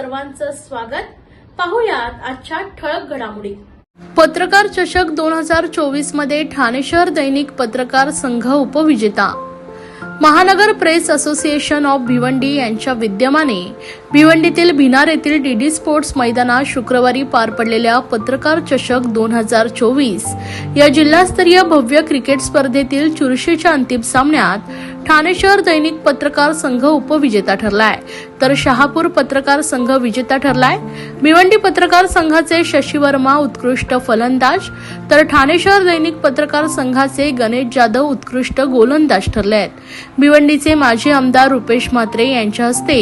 सर्वांचं स्वागत. पाहुयात आजच्या ठळक घडामोडी. पत्रकार चषक दोन हजार चोवीसमध्ये ठाणे शहर दैनिक पत्रकार संघ उपविजेता. महानगर प्रेस असोसिएशन ऑफ भिवंडी यांच्या विद्यमाने भिवंडीतील भिनार येथील डीडी स्पोर्ट्स मैदानात शुक्रवारी पार पडलेल्या पत्रकार चषक दोन हजार चोवीस या जिल्हास्तरीय भव्य क्रिकेट स्पर्धेतील चुरशीच्या अंतिम सामन्यात ठाणे शहर दैनिक पत्रकार संघ उपविजेता ठरलाय. तर शहापूर पत्रकार संघ विजेता ठरलाय. भिवंडी पत्रकार संघाचे शशी वर्मा उत्कृष्ट फलंदाज. तर ठाणे शहर दैनिक पत्रकार संघाचे गणेश जाधव उत्कृष्ट गोलंदाज ठरले आहेत भिवंडीचे माजी आमदार रुपेश म्हात्रे यांच्या हस्ते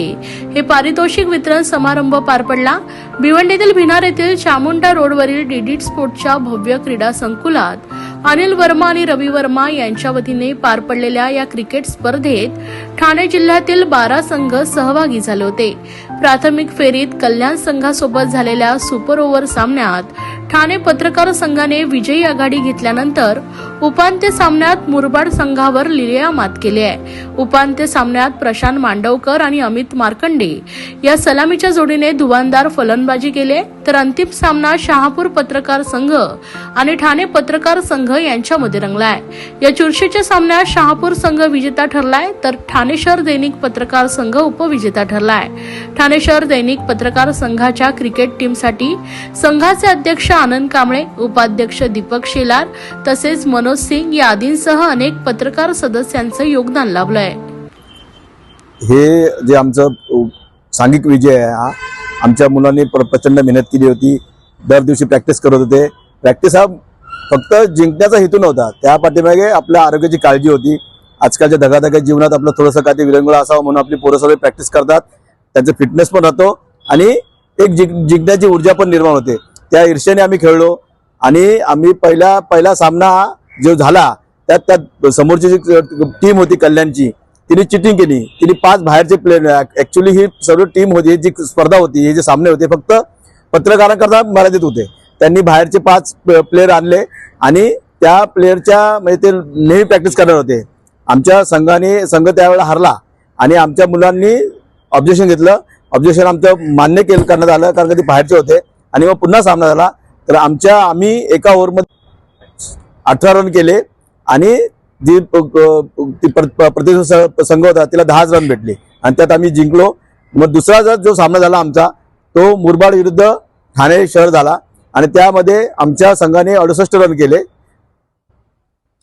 हे पारितोषिक वितरण समारंभ पार पडला. भिवंडीतील भिनार येथील चामुंडा रोडवरील डीडीट स्पोर्टच्या भव्य क्रीडा संकुलात अनिल वर्मा आणि रवी वर्मा यांच्या वतीने पार पडलेल्या या क्रिकेट स्पर्धेत ठाणे जिल्ह्यातील बारा संघ सहभागी झाले होते. प्राथमिक फेरीत कल्याण संघासोबत झालेल्या सुपर ओव्हर सामन्यात ठाणे पत्रकार संघाने विजयी आघाडी घेतल्यानंतर उपांत्य सामन्यात मुरबाड संघावर लिलिया मात केली आहे. उपांत्य सामन्यात प्रशांत मांडवकर आणि अमित मार्कंडे या सलामीच्या जोडीने धुवांदार फलंदाजी केले तर अंतिम सामना शहापूर पत्रकार संघ आणि ठाणे पत्रकार संघ यांच्यामध्ये रंगलाय या चुरशीच्या सामन्यात शहापूर संघ विजेता ठरलाय तर ठाणे शहर दैनिक पत्रकार संघ उपविजेता ठरलाय. ठाणे शहर दैनिक पत्रकार संघाच्या क्रिकेट टीमसाठी संघाचे अध्यक्ष आनंद कांबळे उपाध्यक्ष दीपक शेलार तसेच मनो मनोज सिंग या आदींसह अनेक पत्रकार सदस्यांचं योगदान लाभलंय. हे जे आमचं सांघिक विजय आहे हा आमच्या मुलांनी प्रचंड मेहनत केली होती. दर दिवशी प्रॅक्टिस करत होते. प्रॅक्टिस हा फक्त जिंकण्याचा हेतू नव्हता. त्या पाठीमागे आपल्या आरोग्याची काळजी होती. आजकालच्या धगाधगा जीवनात आपलं थोडंसं काही विरंगुळा असावं म्हणून आपली पोरं सगळे प्रॅक्टिस करतात. त्यांचं फिटनेस पण राहतो आणि एक जिंक जिंकण्याची ऊर्जा पण निर्माण होते. त्या ईर्ष्याने आम्ही खेळलो आणि आम्ही पहिला पहिला सामना जो झाला त्यात त्यात समोरची जी टीम होती कल्याणची तिने चिटिंग केली. तिने पाच बाहेरचे प्लेयर ऍक्च्युली ही सर्व टीम होती जी स्पर्धा होती हे जे सामने होते फक्त पत्रकारांकरता मर्यादित होते. त्यांनी बाहेरचे पाच प्लेयर आणले आणि त्या प्लेअरच्या म्हणजे ते नेहमी प्रॅक्टिस करणार होते. आमच्या संघाने संघ त्यावेळेला हरला आणि आमच्या मुलांनी ऑब्जेक्शन घेतलं. ऑब्जेक्शन आमचं मान्य केलं करण्यात आलं कारण का ते बाहेरचे होते. आणि मग पुन्हा सामना झाला. तर आमच्या आम्ही एका ओव्हरमध्ये अठरा रन केले आणि जी प- ती प्र- संघ होता तिला दहाच रन भेटले. आणि त्यात आम्ही जिंकलो. मग दुसरा जर जो सामना झाला आमचा तो मुरबाड विरुद्ध ठाणे शहर झाला. आणि त्यामध्ये आमच्या संघाने अडुसष्ट रन केले.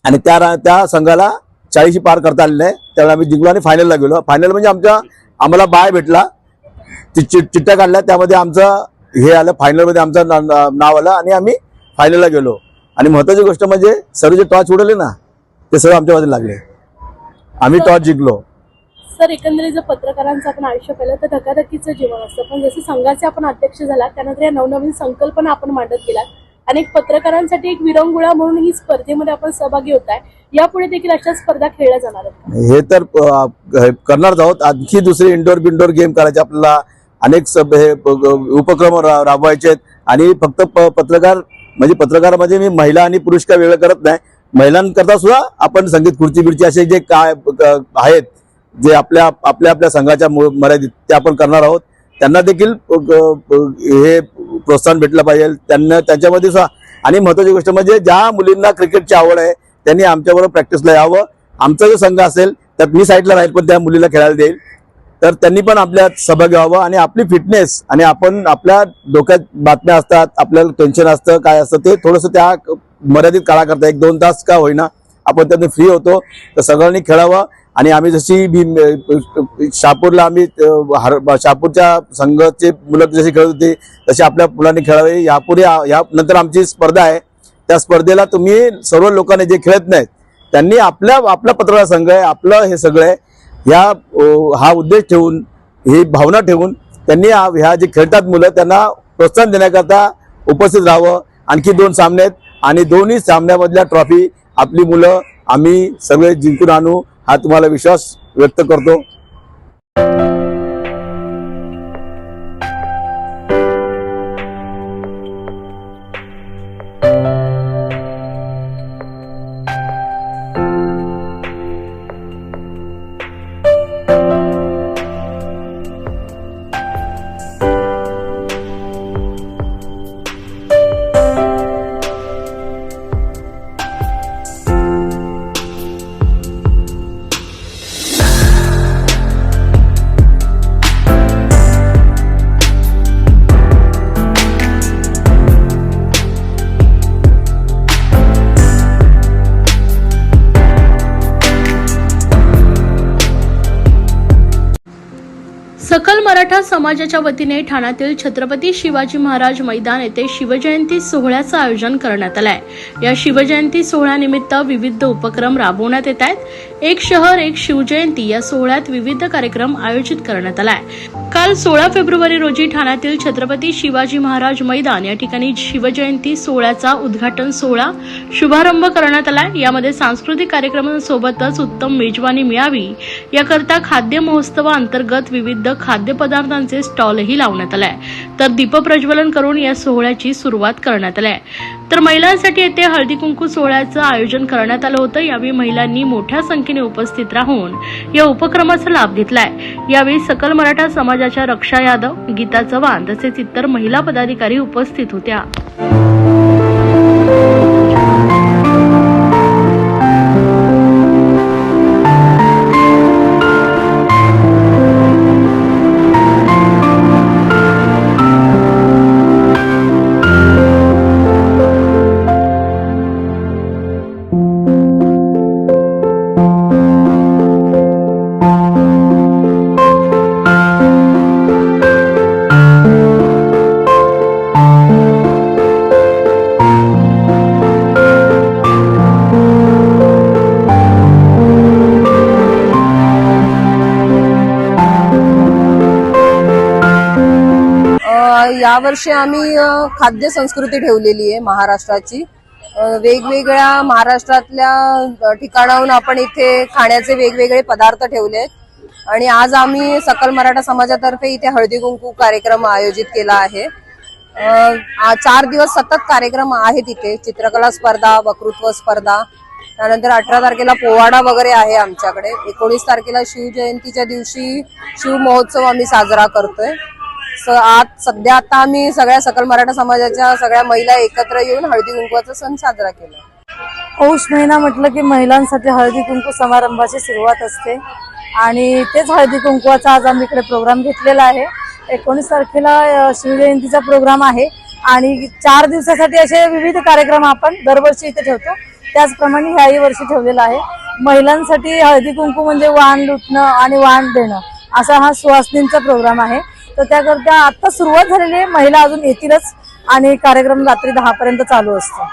आणि त्या त्या संघाला चाळीशी पार करता आले नाही. त्यावेळी आम्ही जिंकलो आणि फायनलला गेलो. फायनल म्हणजे आमच्या आम्हाला बाय भेटला. चिठ्ठ्या काढल्या. त्यामध्ये आमचं हे आलं फायनलमध्ये आमचं ना- नाव आलं आणि आम्ही फायनलला गेलो. आणि महत्वाची गोष्ट म्हणजे सर्व जे टॉस उडवले ना ते सर्व आमच्या बाजूला लागले. आम्ही टॉस जिंकलो. सर एकंदरीत जर पत्रकारांचं आपण आयुष्य पाहिलं तर धकाधकीचं जीवन असतं. पण जसे संघाचे आपण अध्यक्ष झाला त्यानंतर या नवनवीन संकल्पना आपण मांडत गेलात. अनेक पत्रकारांसाठी एक विरंगुळा म्हणून ही स्पर्धेमध्ये आपण सहभागी होत आहे. यापुढे देखील अशा स्पर्धा खेळल्या जाणार आहेत हे तर अ, करणारच आहोत. आणखी दुसरे इंडोर बिंडोर गेम करायचे आपल्याला अनेक सब हे उपक्रम राबवायचे आहेत. आणि फक्त पत्रकार म्हणजे पत्रकारामध्ये म्हणजे मी महिला आणि पुरुष काय वेगळं करत नाही. महिलांकरता सुद्धा आपण संगीत खुर्ची बिर्ची असे जे काय आहेत जे आपल्या आपल्या आपल्या संघाच्या मर्यादित ते आपण करणार आहोत. त्यांना देखील हे प्रोत्साहन भेटलं पाहिजे. त्यांना त्यांच्यामध्ये सुद्धा आणि महत्वाची गोष्ट म्हणजे ज्या मुलींना क्रिकेटची आवड आहे त्यांनी आमच्याबरोबर प्रॅक्टिसला यावं. आमचा जो संघ असेल त्यात मी साईडला राहील पण त्या मुलीला खेळायला देईल. तर त्यांनी पण आपल्यात सहभाग घ्यावा आणि आपली फिटनेस आणि आपण आपल्या डोक्यात बातम्या असतात आपल्याला टेन्शन असतं काय असतं ते थोडंसं त्या मर्यादित काळाकरता एक दोन तास का होईना आपण त्यातून फ्री होतो. तर सगळ्यांनी खेळावं आणि आम्ही जशी भी शापूरला आम्ही हर शापूरच्या संघाचे मुलं जशी खेळत होती तशी आपल्या मुलांनी खेळावे. यापुढे या नंतर आमची स्पर्धा आहे. त्या स्पर्धेला तुम्ही सर्व लोकांनी जे खेळत नाहीत त्यांनी आपल्या आपला पत्रकार संघ आहे आपलं हे सगळं आहे. ह्या हा उद्देश ठेवून ही भावना ठेवून त्यांनी ह्या जे खेळतात मुलं त्यांना प्रोत्साहन देण्याकरता उपस्थित राहावं. आणखी दोन सामने आहेत आणि दोन्ही सामन्यामधल्या ट्रॉफी आपली मुलं आम्ही सगळे जिंकून आणू हा तुम्हाला विश्वास व्यक्त करतो. समाजाच्या वतीने ठाण्यातील छत्रपती शिवाजी महाराज मैदान येथे शिवजयंती सोहळ्याचं आयोजन करण्यात आलंय. या शिवजयंती सोहळ्यानिमित्त विविध उपक्रम राबवण्यात येत आहेत. एक शहर एक शिवजयंती या सोहळ्यात विविध कार्यक्रम आयोजित करण्यात आलाय. काल सोळा फेब्रुवारी रोजी ठाण्यातील छत्रपती शिवाजी महाराज मैदान या ठिकाणी शिवजयंती सोहळ्याचा उद्घाटन सोहळा शुभारंभ करण्यात आलाय. यामध्ये सांस्कृतिक कार्यक्रमांसोबतच उत्तम मेजवानी मिळावी. याकरता खाद्य महोत्सवाअंतर्गत विविध खाद्यपदार्थ खाद्यपदार्थांचे स्टॉलही लावण्यात आलाय तर दीपप्रज्वलन करून या सोहळ्याची सुरुवात करण्यात आली तर महिलांसाठी येथे हळदी कुंकू सोहळ्याचं आयोजन करण्यात आलं होतं. यावेळी महिलांनी मोठ्या संख्येने उपस्थित राहून या उपक्रमाचा लाभ घेतलाय. यावेळी सकल मराठा समाजाच्या रक्षा यादव गीता चव्हाण तसेच इतर महिला पदाधिकारी उपस्थित होत्या. यावर्षी आम्ही खाद्य संस्कृती ठेवलेली आहे महाराष्ट्राची. वेगवेगळ्या महाराष्ट्रातल्या ठिकाणाहून आपण इथे खाण्याचे वेगवेगळे पदार्थ ठेवले आहेत. आणि आज आम्ही सकल मराठा समाजातर्फे इथे हळदी कुंकू कार्यक्रम आयोजित केला आहे. चार दिवस सतत कार्यक्रम आहेत इथे. चित्रकला स्पर्धा वक्तृत्व स्पर्धा त्यानंतर अठरा तारखेला पोवाडा वगैरे आहे आमच्याकडे. एकोणीस तारखेला शिवजयंतीच्या दिवशी शिव महोत्सव आम्ही साजरा करतोय. आज सध्या आता आम्ही सगळ्या सकल मराठा समाजाच्या सगळ्या महिला एकत्र येऊन हळदी कुंकवाचा सण साजरा केला. पौष महिना म्हटलं की महिलांसाठी हळदी कुंकू समारंभाची सुरुवात असते. आणि तेच हळदी कुंकवाचा आज आम्ही इकडे प्रोग्राम घेतलेला आहे. एकोणीस तारखेला शिवजयंतीचा प्रोग्राम आहे. आणि चार दिवसासाठी असे विविध कार्यक्रम आपण दरवर्षी इथे ठेवतो. त्याचप्रमाणे ह्याही वर्षी ठेवलेला आहे. महिलांसाठी हळदी कुंकू म्हणजे वाण लुटणं आणि वाण देणं असा हा सुवासनींचा प्रोग्राम आहे. तर त्याकरता आता सुरुवात झालेली आहे. महिला अजून येतीलच आणि कार्यक्रम रात्री दहा पर्यंत चालू असतो.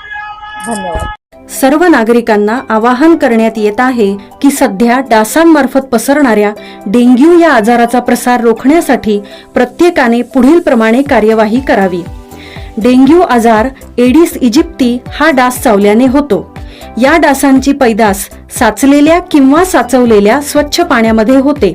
धन्यवाद. सर्व नागरिकांना आवाहन करण्यात येत आहे की सध्या डासांमार्फत पसरणाऱ्या डेंग्यू या आजाराचा प्रसार रोखण्यासाठी प्रत्येकाने पुढील प्रमाणे कार्यवाही करावी. डेंग्यू आजार एडिस इजिप्ती हा डास चावल्याने होतो. या डासांची पैदास साचलेल्या किंवा साचवलेल्या स्वच्छ पाण्यामध्ये होते.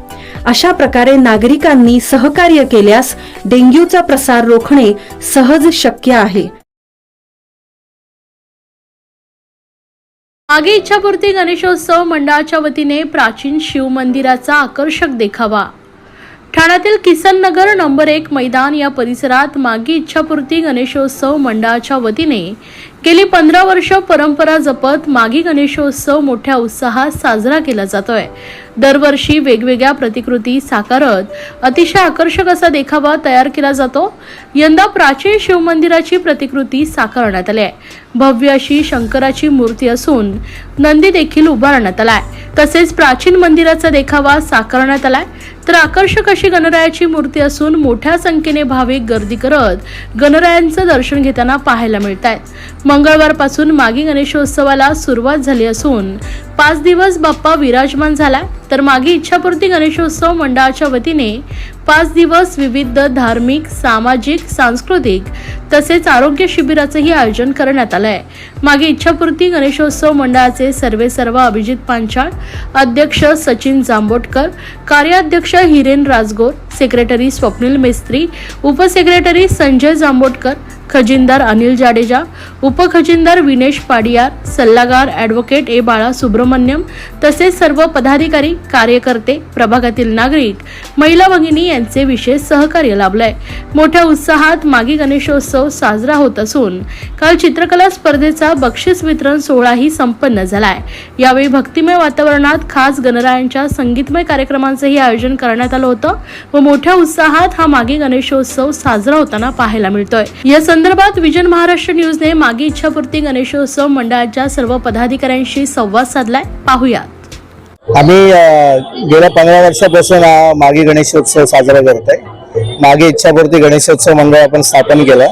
अशा प्रकारे नागरिकांनी सहकार्य केल्यास डेंग्यूचा प्रसार रोखणे सहज शक्य आहे. मागे इच्छापूर्ती गणेशोत्सव मंडळाच्या वतीने प्राचीन शिव मंदिराचा आकर्षक देखावा. ठाण्यातील किसन नगर नंबर एक मैदान या परिसरात मागी इच्छापूर्ती गणेशोत्सव मंडळाच्या वतीने गेली पंधरा वर्ष परंपरा जपत मागी गणेशोत्सव मोठ्या उत्साहात साजरा केला जातोय. दरवर्षी वेगवेगळ्या प्रतिकृती साकारत अतिशय आकर्षक असा देखावा तयार केला जातो. यंदा प्राचीन शिवमंदिराची प्रतिकृती साकारण्यात आली आहे. भव्य अशी शंकराची मूर्ती असून नंदी देखील उभारण्यात आलाय. तसेच प्राचीन मंदिराचा देखावा साकारण्यात आलाय. तर आकर्षक अशी गणरायाची मूर्ती असून मोठ्या संख्येने भाविक गर्दी करत गणरायांचं दर्शन घेताना पाहायला मिळत आहेत मंगळवारपासून मागी गणेशोत्सवाला सुरुवात झाली असून पाच दिवस बाप्पा विराजमान झालाय. तर मागी इच्छापूर्ती गणेशोत्सव मंडळाच्या वतीने पाच दिवस विविध धार्मिक सामाजिक सांस्कृतिक तसेच आरोग्य शिबिराचंही आयोजन करण्यात आलं आहे मागे इच्छापूर्ती गणेशोत्सव मंडळाचे सर्वे सर्व अभिजित पांचाळ अध्यक्ष सचिन जांबोटकर कार्याध्यक्ष हिरेन राजगोर सेक्रेटरी स्वप्नील मेस्त्री उपसेक्रेटरी संजय जांबोटकर खजिनदार अनिल जाडेजा उपखजिनदार विनेश पाडियार सल्लागार ॲडव्होकेट ए बाळा सुब्रमण्यम तसेच सर्व पदाधिकारी कार्यकर्ते प्रभागातील नागरिक महिला भगिनी यांचे विशेष सहकार्य लाभलंय. मोठ्या उत्साहात मागी गणेशोत्सव साजरा होत असून काल चित्रकला स्पर्धेचा बक्षीस वितरण सोहळाही संपन्न झालाय. यावेळी भक्तिमय वातावरणात खास गणरायांच्या संगीतमय कार्यक्रमांचंही आयोजन करण्यात आलं होतं व मोठ्या उत्साहात हा मागे गणेशोत्सव साजरा होताना पाहायला मिळतोय. या संदर्भात विजन महाराष्ट्र न्यूजने मागी इच्छापूर्ती गणेशोत्सव मंडळाच्या सर्व पदाधिकाऱ्यांशी संवाद साधलाय. पाहूयात. आम्ही गेल्या पंधरा वर्षापासून मागे गणेशोत्सव साजरा करतोय मागे इच्छापूर्ती गणेशोत्सव मंडळ आपण स्थापन केलं.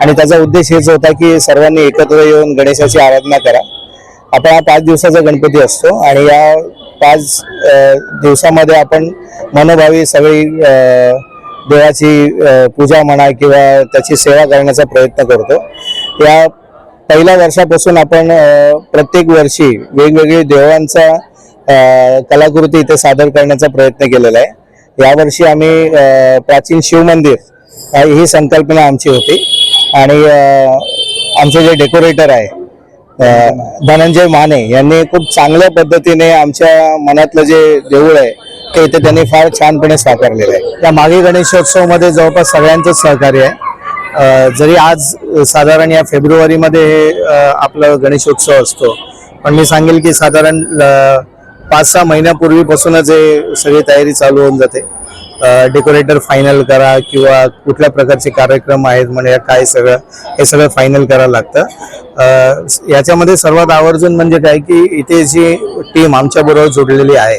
आणि त्याचा उद्देश हेच होता की सर्वांनी एकत्र येऊन गणेशाची आराधना करा. आपण हा पाच दिवसाचा गणपती असतो आणि या पाच दिवसामध्ये आपण मनोभावी सगळी देवाची पूजा म्हणा किंवा त्याची सेवा करण्याचा प्रयत्न करतो. या पहिल्या वर्षापासून आपण प्रत्येक वर्षी वेगवेगळे देवांचा कलाकृती इथे सादर करण्याचा प्रयत्न केलेला आहे. यावर्षी आम्ही प्राचीन शिवमंदिर ही संकल्पना आमची होती. आणि आमचे जे डेकोरेटर आहे धनंजय माने यांनी खूप चांगल्या पद्धतीने आमच्या मनातलं जे देऊळ आहे ते इथे त्यांनी फार छानपणे साकारलेलं आहे. त्या मागे गणेशोत्सवमध्ये जवळपास सगळ्यांचंच सहकार्य आहे. जरी आज साधारण या फेब्रुवारीमध्ये हे आपलं गणेशोत्सव असतो पण मी सांगेल की साधारण पाच सहा महिन्यापूर्वीपासूनच हे सगळी तयारी चालू होऊन जाते. डेकोरेटर फायनल करा किंवा कुठल्या प्रकारचे कार्यक्रम आहेत म्हणजे काय सगळं हे सगळं फायनल करायला लागतं. याच्यामध्ये सर्वात आवर्जून म्हणजे काय की इथे जी टीम आमच्याबरोबर जोडलेली आहे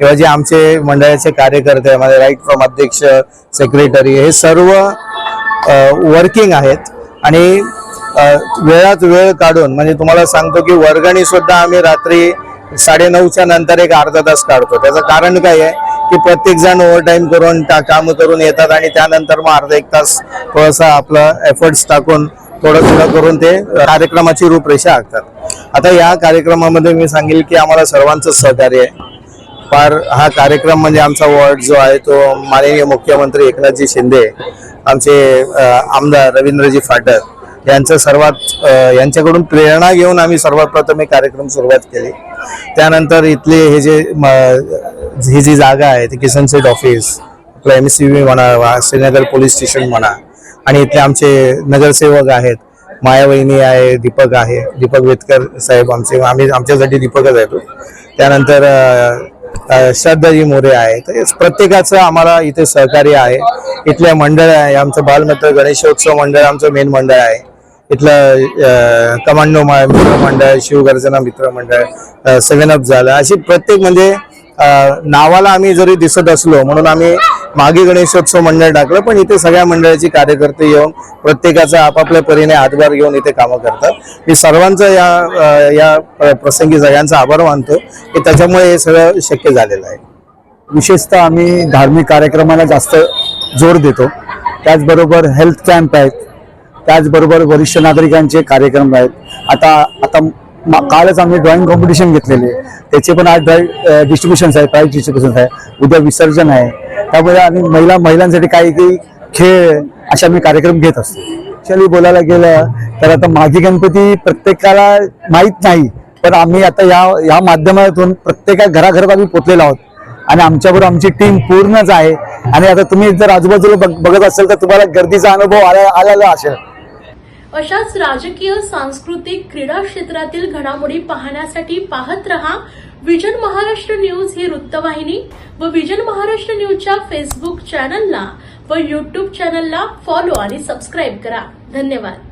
किंवा जे आमचे मंडळाचे कार्यकर्ते म्हणजे राईट फ्रॉम अध्यक्ष सेक्रेटरी हे सर्व वर्किंग आहेत. आणि वेळात वेळ काढून म्हणजे तुम्हाला सांगतो की वर्गणी सुद्धा आम्ही रात्री साडेनऊच्या नंतर एक अर्धा तास काढतो. त्याचं कारण काय आहे की प्रत्येक जण ओव्हरटाईम करून काम करून येतात आणि त्यानंतर मग अर्धा एक तास थोडासा आपला एफर्ट्स टाकून थोडं थोडं करून ते कार्यक्रमाची रूपरेषा आखतात. आता या कार्यक्रमामध्ये मी सांगेल की आम्हाला सर्वांचं सहकार्य आहे. फार हा कार्यक्रम म्हणजे आमचा वॉर्ड जो आहे तो माननीय मुख्यमंत्री एकनाथजी शिंदे आमचे आमदार रवींद्रजी फाटक यांचं सर्वात यांच्याकडून प्रेरणा घेऊन आम्ही सर्वात प्रथम हे कार्यक्रम सुरुवात केली. त्यानंतर इथले हे जे म, ही जी जागा आहे ती किसन सेट ऑफिस आपलं एम सी बी म्हणा वा श्रीनगर पोलीस स्टेशन म्हणा आणि इथले आमचे नगरसेवक आहेत. मायावहिनी आहे दीपक आहे दीपक वेतकर साहेब आमचे आम्ही आमच्यासाठी दीपकच आहे त्यानंतर श्रद्धाजी मोरे आहे. प्रत्येकाचं आम्हाला इथे सहकार्य आहे. इथले मंडळ आहे. आमचं बालमित्र गणेशोत्सव मंडळ आमचं मेन मंडळ आहे. इथलं कमांडो मित्र मंडळ शिवगर्जना मित्र मंडळ सेव्हन अप झालं. अशी प्रत्येक म्हणजे नावाला आम्ही जरी दिसत असलो म्हणून आम्ही मागे गणेशोत्सव मंडळ टाकलं पण इथे सगळ्या मंडळाची कार्यकर्ते येऊन प्रत्येकाचा आपापल्या परीने हातभार घेऊन इथे कामं करतात. मी सर्वांचं या या प्रसंगी सगळ्यांचा आभार मानतो की त्याच्यामुळे हे सगळं शक्य झालेलं आहे. विशेषतः आम्ही धार्मिक कार्यक्रमाला जास्त जोर देतो. त्याचबरोबर हेल्थ कॅम्प आहेत. त्याचबरोबर वरिष्ठ नागरिकांचे कार्यक्रम आहेत. आता आता कालच आम्ही ड्रॉइंग कॉम्पिटिशन घेतलेले त्याचे पण आज ड्रॉइंग डिस्ट्रीब्युशन आहे प्राईज डिस्ट्रीब्युशन आहे उद्या विसर्जन आहे. त्यामुळे आम्ही महिला महिलांसाठी काही काही खेळ असे आम्ही कार्यक्रम घेत असतो. ॲक्च्युअली बोलायला गेलं तर आता माझी गणपती प्रत्येकाला माहीत नाही पण आम्ही आता या या माध्यमातून प्रत्येका घराघरात आम्ही पोचलेलो आहोत. आणि आमच्याबरोबर आमची टीम पूर्णच आहे. आणि आता तुम्ही जर आजूबाजूला बघ- बघत असाल तर तुम्हाला गर्दीचा अनुभव आला आलेला असेल. अशाच राजकीय सांस्कृतिक क्रीडा क्षेत्रातील घडामोडी पाहण्यासाठी पाहत रहा विजन महाराष्ट्र न्यूज ही वृत्तवाहिनी व विजन महाराष्ट्र न्यूजच्या फेसबुक चॅनलला व युट्यूब चॅनलला फॉलो आणि सबस्क्राईब करा. धन्यवाद.